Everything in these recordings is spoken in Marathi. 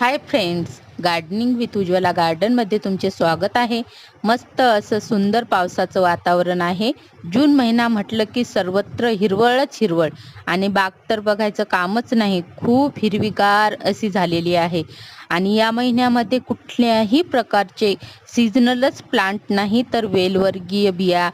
Hi friends gardening with Ujjwala गार्डनमध्ये तुमचे स्वागत आहे. मस्त असं सुंदर पावसाचं वातावरण आहे. जून महिना म्हटलं की सर्वत्र हिरवळच हिरवळ. आणि बाग तर बघायचं कामच नाही खूप हिरवीगार अशी झालेली आहे. आणि या महिन्यामध्ये कुठल्याही प्रकारचे सीझनलच प्लांट नाही तर वेलवर्गीय बिया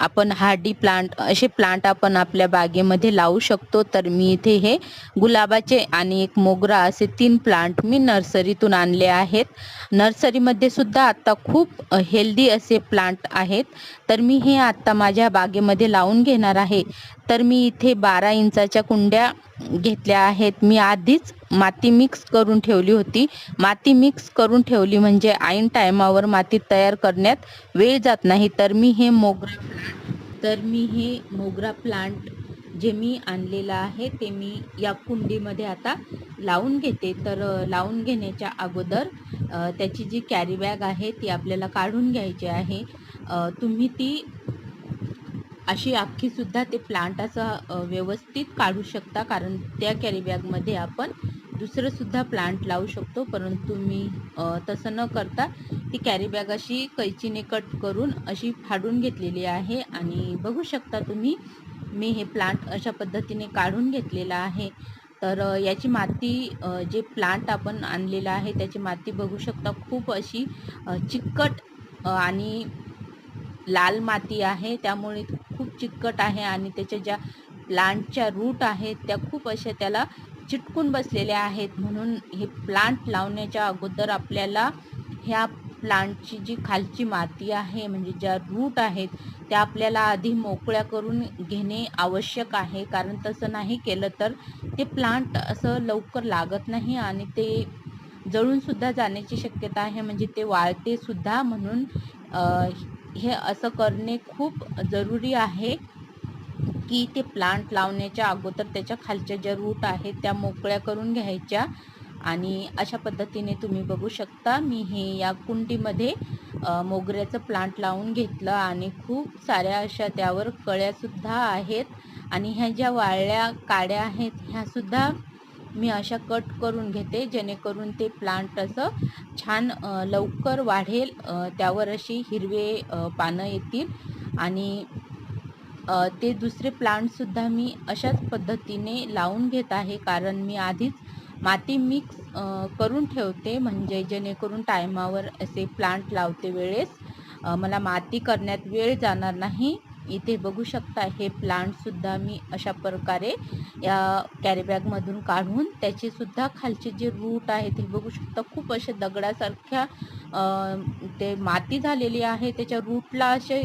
आपण हार्डी प्लांट असे प्लांट आपण आपल्या बागेमध्ये लावू शकतो. तर मी इथे हे गुलाबाचे आणि एक मोगरा असे तीन प्लांट मी नर्सरीतून आणले आहेत. नर्सरीमध्ये सुद्धा आत्ता खूप हेल्दी असे प्लांट आहेत. तर मी हे आत्ता माझ्या बागेमध्ये लावून घेणार आहे. तर मी इथे बारा इंचाच्या कुंड्या घेतल्या आहेत. मी आधीच माती मिक्स करून ठेवली होती. माती मिक्स करून ठेवली म्हणजे ऐन टायमावर माती तयार करण्यात वेळ जात नाही. तर मी हे मोगरा प्लांट तर मी हे मोगरा प्लांट जे मी आणलेलं आहे ते मी या कुंडीमध्ये आता लावून घेते. तर लावून घेण्याच्या अगोदर त्याची जी कॅरी बॅग आहे ती आपल्याला काढून घ्यायची आहे. तुम्ही ती अशी अख्खीसुद्धा ते प्लांट असं व्यवस्थित काढू शकता. कारण त्या कॅरीबॅगमध्ये आपण दुसरंसुद्धा प्लांट लावू शकतो. परंतु मी तसं न करता ती कॅरीबॅग अशी कैचीने कट करून अशी फाडून घेतलेली आहे. आणि बघू शकता तुम्ही मी हे प्लांट अशा पद्धतीने काढून घेतलेलं आहे. तर याची माती जे प्लांट आपण आणलेलं आहे त्याची माती बघू शकता. खूप अशी चिकट आणि लाल माती आहे त्यामुळे खूप चिकट आहे आणि त्याच्या ज्या प्लांटच्या रूट आहेत त्या खूप अशा त्याला चिटकून बसलेल्या आहेत. म्हणून हे प्लांट लावण्याच्या अगोदर आपल्याला ह्या प्लांटची जी खालची माती आहे म्हणजे ज्या रूट आहेत त्या आपल्याला आधी मोकळ्या करून घेणे आवश्यक आहे. कारण तसं नाही केलं तर ते प्लांट असं लवकर लागत नाही आणि ते जळूनसुद्धा जाण्याची शक्यता आहे. म्हणजे ते वाळतेसुद्धा म्हणून हे असं करणे खूप जरुरी आहे की ते प्लांट लावण्याच्या अगोदर त्याच्या खालच्या ज्या रूट आहेत त्या मोकळ्या करून घ्यायच्या. आणि अशा पद्धतीने तुम्ही बघू शकता मी हे या कुंडीमध्ये मोगऱ्याचं प्लांट लावून घेतलं आणि खूप साऱ्या अशा त्यावर कळ्यासुद्धा आहेत. आणि ह्या ज्या वाळल्या काड्या आहेत ह्यासुद्धा मी अशा कट करून घेते जेणेकरून ते प्लांट असं छान लवकर वाढेल त्यावर अशी हिरवे पानं येतील. आणि ते दुसरे प्लांटसुद्धा मी अशाच पद्धतीने लावून घेत आहे कारण मी आधीच माती मिक्स करून ठेवते. म्हणजे जेणेकरून टायमावर असे प्लांट लावते वेळेस. मला माती करण्यात वेळ जाणार नाही. इथे बघू शकता हे प्लांटसुद्धा मी अशा प्रकारे या कॅरीबॅगमधून काढून त्याचेसुद्धा खालचे जे रूट आहे ते बघू शकता खूप असे दगडासारख्या ते माती झालेली आहे. त्याच्या रूटला असे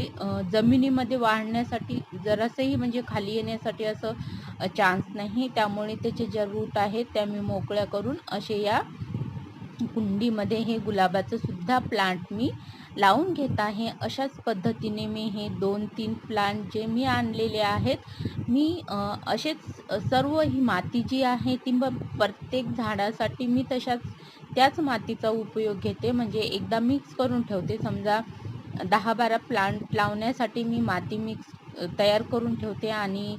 जमिनीमध्ये वाढण्यासाठी जरासंही म्हणजे खाली येण्यासाठी असं चान्स नाही. त्यामुळे त्याचे ज्या रूट आहेत त्या मी मोकळ्या करून असे या कुंडीमध्ये हे गुलाबाचं सुद्धा प्लांट मी लावून घेत आहे. अशाच पद्धतीने मी हे दोन तीन प्लांट जे मी आणलेले आहेत मी असेच सर्व ही माती जी आहे ती प्रत्येक झाडासाठी मी तशाच त्याच मातीचा उपयोग घेते. म्हणजे एकदा मिक्स करून ठेवते. समजा दहा बारा प्लांट लावण्यासाठी मी माती मिक्स तयार करून ठेवते आणि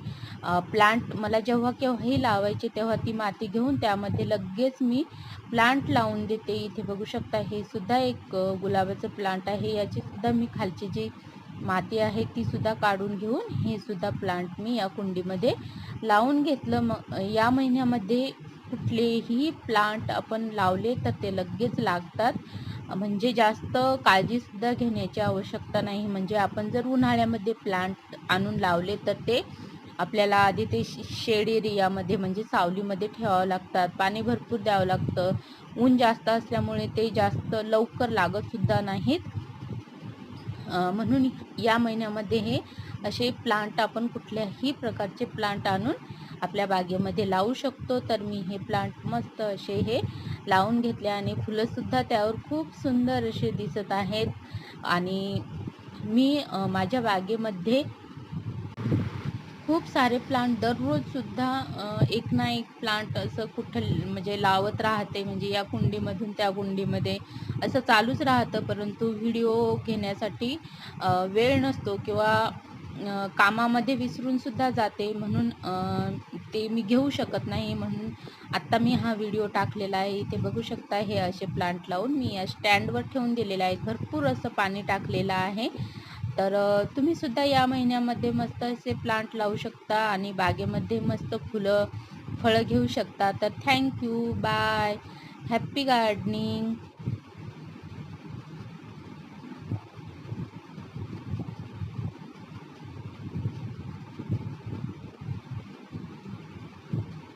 प्लांट मला जेव्हा केव्हाही लावायचे तेव्हा ती माती घेऊन त्यामध्ये लगेच मी प्लांट लावून देते. इथे बघू शकता हे सुद्धा एक गुलाबाचं प्लांट आहे. याची सुद्धा मी खालची जी माती आहे ती सुद्धा काढून घेऊन हे सुद्धा प्लांट मी या कुंडीमध्ये लावून घेतलं. मग या महिन्यामध्ये कुठलेही प्लांट आपण लावले तर ते लगेच लागतात. म्हणजे जास्त काळजीसुद्धा घेण्याची आवश्यकता नाही. म्हणजे आपण जर उन्हाळ्यामध्ये प्लांट आणून लावले तर ते आपल्याला आधी ते शेड एरियामध्ये म्हणजे सावलीमध्ये ठेवावं लागतात. पाणी भरपूर द्यावं लागतं. ऊन जास्त असल्यामुळे ते जास्त लवकर लागतसुद्धा नाहीत. म्हणून या महिन्यामध्ये हे असे प्लांट आपण कुठल्याही प्रकारचे प्लांट आणून आपल्या बागेमध्ये लावू शकतो तर मी हे प्लांट मस्त असे हे लावून घेतले आणि फुलंसुद्धा त्यावर खूप सुंदर असे दिसत आहेत. आणि मी माझ्या बागेमध्ये खूप सारे प्लांट दररोजसुद्धा एक ना एक प्लांट असं कुठं म्हणजे लावत राहते. म्हणजे या कुंडीमधून त्या कुंडीमध्ये असं चालूच राहतं परंतु व्हिडिओ घेण्यासाठी वेळ नसतो किंवा कामामध्ये विसरूनसुद्धा जाते. म्हणून ते मी घेऊ शकत नाही म्हणून आत्ता मी हा व्हिडिओ टाकलेला आहे. इथे बघू शकता हे असे प्लांट लावून मी या स्टँडवर ठेवून दिलेले आहेत. भरपूर असं पाणी टाकलेलं आहे. तर तुम्ही सुद्धा या महिन्यामध्ये मस्त असे प्लांट लावू शकता आणि बागेमध्ये मस्त फुलं फळं घेऊ शकता. तर थँक्यू बाय हॅप्पी गार्डनिंग